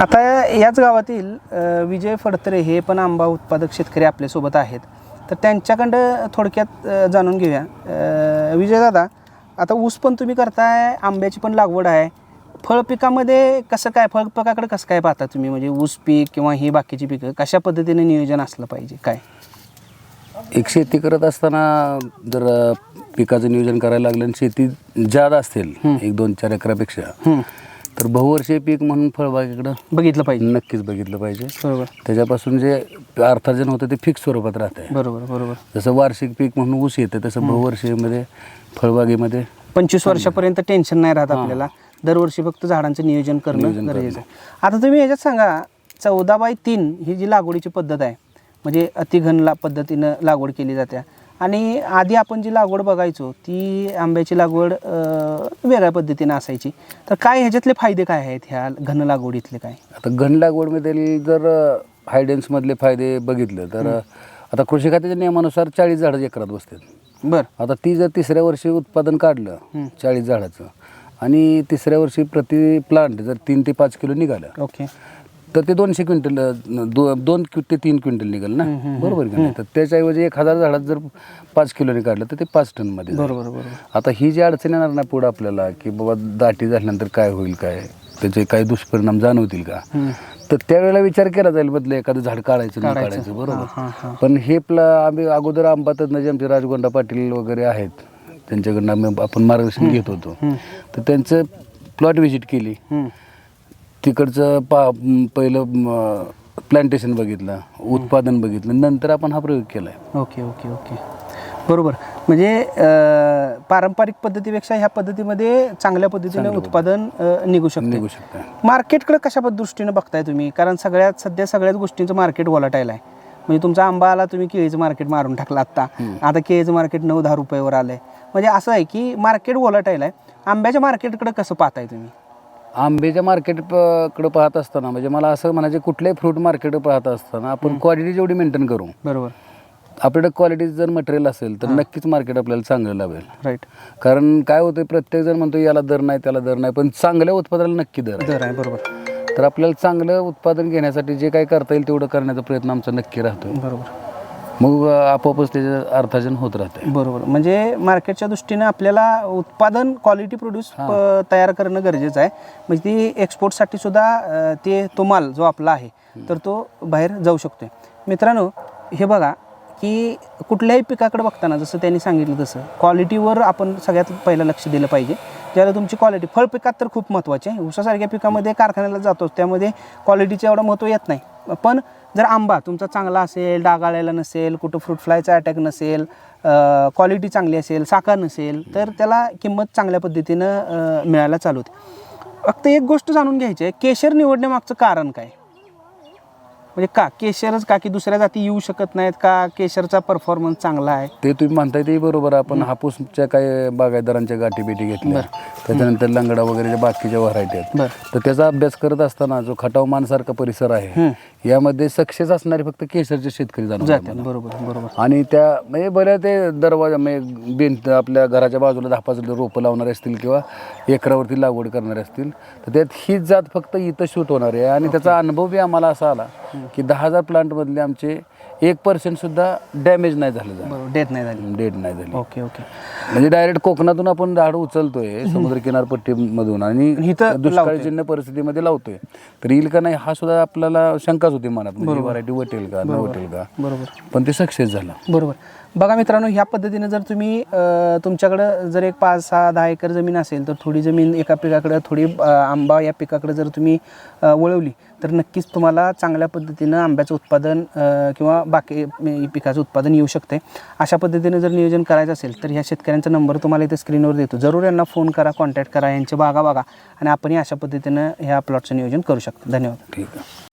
आता याच गावातील अ, विजय फडतरे हे पण आंबा उत्पादक शेतकरी आपल्यासोबत आहेत. तर त्यांच्याकडं थोडक्यात अ, जाणून घेऊया. अ, विजय दादा आता ऊस पण तुम्ही करताय आंब्याची पण लागवड आहे. फळ पिकामध्ये कसं काय फळ पिकाकडे कसं काय पाहता तुम्ही? म्हणजे ऊस पीक किंवा ही बाकीची पिकं कशा पद्धतीने नियोजन असलं पाहिजे? काय? एक शेती करत असताना जर अ, पिकाचं नियोजन करायला लागलं आणि शेती जादा असतील एक दोन चार एकरापेक्षा हं, तर बहुवर्षीय पीक म्हणून फळबागेकडं बघितलं पाहिजे. नक्कीच बघितलं पाहिजे. बरोबर. त्याच्यापासून जे अर्थार्जन होतं ते फिक्स स्वरूपात राहत आहे. बरोबर बरोबर. जसं वार्षिक पीक म्हणून ऊस येतं तसं बहुवर्षीयमध्ये फळबागेमध्ये पंचवीस वर्षापर्यंत टेन्शन नाही राहत आपल्याला. दरवर्षी फक्त झाडांचं नियोजन करणं गरजेचं आहे. आता तुम्ही ह्याच्यात सांगा चौदा बाय तीन ही जी लागवडीची पद्धत आहे म्हणजे अतिघन ला पद्धतीनं लागवड केली जाते. आणि आधी आपण जी लागवड बघायचो ती आंब्याची लागवड वेगळ्या पद्धतीनं असायची. तर काय ह्याच्यातले फायदे काय आहेत? ह्या घन लागवडीतले काय? आता घन लागवडमध्ये जर हायडेन्समधले फायदे बघितले तर आता कृषी खात्याच्या नियमानुसार चाळीस झाडं एकरात बसतात. बरं. आता ती जर तिसऱ्या वर्षी उत्पादन काढलं चाळीस झाडाचं आणि तिसऱ्या वर्षी प्रति प्लांट जर तीन ते पाच किलो निघालं ओके. तर ते दोनशे क्विंटल अ, दो दोन ते तीन क्विंटल निघाल ना? बरोबर की नाही? तर त्याच्याऐवजी एक हजार झाडात जर पाच किलोने काढलं तर ते पाच टनमध्ये जाईल. बरोबर बरोबर. आता ही जी अडचण येणार ना पुढं आपल्याला की बाबा दाटी झाल्यानंतर काय होईल काय? त्याचे काही दुष्परिणाम जाणवतील का? तर त्यावेळेला विचार केला जाईल बदले एखादं झाड काढायचं नाही काढायचं. बरोबर. हां हां पण हे प्ला आम्ही अगोदर आंबा तज्ञ जे आमचे राजगोंडा पाटील वगैरे आहेत त्यांच्याकडनं आम्ही आपण मार्गदर्शन घेत होतो. तर त्यांचं प्लॉट व्हिजिट केली. तिकडचं पा पहिलं प्लांटेशन बघितलं उत्पादन बघितलं नंतर आपण हा प्रयोग केला आहे ओके ओके ओके. बरोबर. म्हणजे अं, पारंपरिक पद्धतीपेक्षा ह्या पद्धतीमध्ये चांगल्या पद्धतीने उत्पादन अं, निघू शकते निघू शकतं मार्केटकडे कशा दृष्टीने बघताय तुम्ही? कारण सगळ्यात सध्या सगळ्याच गोष्टींचं मार्केट वॉलाटाईल आहे. म्हणजे तुमचा आंबा आला तुम्ही केळीचं मार्केट मारून टाकलं आत्ता. आता केळीचं मार्केट नऊ दहा रुपयावर आलंय. म्हणजे असं आहे की मार्केट वॉलाटाईल आहे. आंब्याच्या मार्केटकडे कसं पाहताय तुम्ही? आंब्याच्या मार्केटकडे पाहत असताना म्हणजे मला असं म्हणायचं कुठल्याही फ्रूट मार्केट पाहत असताना आपण क्वालिटी जेवढी मेंटेन करू बरोबर. आपल्याकडे क्वालिटी जर मटेरियल असेल तर नक्कीच मार्केट आपल्याला चांगलं लावेल राईट कारण काय होतं प्रत्येक जण म्हणतो याला दर नाही त्याला दर नाही पण चांगल्या उत्पादनाला नक्की दर आहे. दर आहे बरोबर. तर आपल्याला चांगलं उत्पादन घेण्यासाठी जे काही करता येईल तेवढं करण्याचा प्रयत्न आमचा नक्की राहतो बरोबर. मग आपोआपच त्याचं अर्थार्जन होत राहते बरोबर. म्हणजे मार्केटच्या दृष्टीने आपल्याला उत्पादन क्वालिटी प्रोड्यूस तयार करणं गरजेचं आहे. म्हणजे ती एक्सपोर्टसाठी सुद्धा ते तो माल जो आपला आहे तर तो बाहेर जाऊ शकतोय. मित्रांनो हे बघा की कुठल्याही पिकाकडे बघताना जसं त्यांनी सांगितलं तसं क्वालिटीवर आपण सगळ्यात पहिलं लक्ष दिलं पाहिजे. ज्याला तुमची क्वालिटी फळ पिकात तर खूप महत्त्वाचे आहे. ऊसासारख्या पिकामध्ये कारखान्याला जातोच त्यामध्ये क्वालिटीचं एवढं महत्त्व येत नाही. पण जर आंबा तुमचा चांगला असेल डाग नसेल कुठं फ्रूट फ्लायचा अटॅक नसेल क्वालिटी चांगली असेल साखर नसेल तर त्याला किंमत चांगल्या पद्धतीनं मिळायला चालू होते. फक्त एक गोष्ट जाणून घ्यायची आहे केशर निवडण्यामागचं कारण काय? म्हणजे का केशरच का की दुसऱ्या जाती येऊ शकत नाहीत का? केशरचा परफॉर्मन्स चांगला आहे. ते तुम्ही म्हणताय ते बरोबर. आपण हापूसच्या काही बागायतदारांच्या गाठी बेटी घेतल्या त्याच्यानंतर लंगडा वगैरे ज्या बाकीच्या व्हरायटी आहेत. तर त्याचा अभ्यास करत असताना जो खटावमानसारखा परिसर आहे यामध्ये सक्सेस असणारे फक्त केशरचे शेतकरी जाणवतात जाते बरोबर बरोबर. आणि त्या म्हणजे बरं ते दरवाजा म्हणजे भिंत आपल्या घराच्या बाजूला दहा पाच रोपं लावणारे असतील किंवा एकरावरती लागवड करणारे असतील तर त्यात हीच जात फक्त इथं शूट होणार आहे. आणि त्याचा अनुभव बी आम्हाला असा आला की दहा हजार प्लांटमधले आमचे एक पर्सेंट सुद्धा डॅमेज नाही झालं बरोबर डेथ नाही झाली. डेड नाही झाली. ओके ओके म्हणजे डायरेक्ट कोकणातून आपण झाड उचलतोय समुद्र किनारपट्टीमधून आणि इथं दुष्काळजन्य परिस्थितीमध्ये लावतोय. तर येईल का नाही हा सुद्धा आपल्याला शंकाच होती मनात. म्हणजे व्हरायटी वटेल का न वटेल का. बरोबर. पण ते सक्सेस झालं. बरोबर. बघा मित्रांनो ह्या पद्धतीने जर तुम्ही तुमच्याकडं जर एक पाच सहा दहा एकर जमीन असेल तर थोडी जमीन एका पिकाकडं थोडी आंबा या पिकाकडे जर तुम्ही वळवली तर नक्कीच तुम्हाला चांगल्या पद्धतीनं आंब्याचं उत्पादन किंवा बाकी पिकाचं उत्पादन येऊ शकते. अशा पद्धतीनं जर नियोजन करायचं असेल तर ह्या शेतकऱ्यांचा नंबर तुम्हाला इथे स्क्रीनवर देतो. जरूर यांना फोन करा कॉन्टॅक्ट करा यांचे बागा बघा आणि आपणही अशा पद्धतीनं ह्या प्लॉटचं नियोजन करू शकतो. धन्यवाद. ठीक आहे.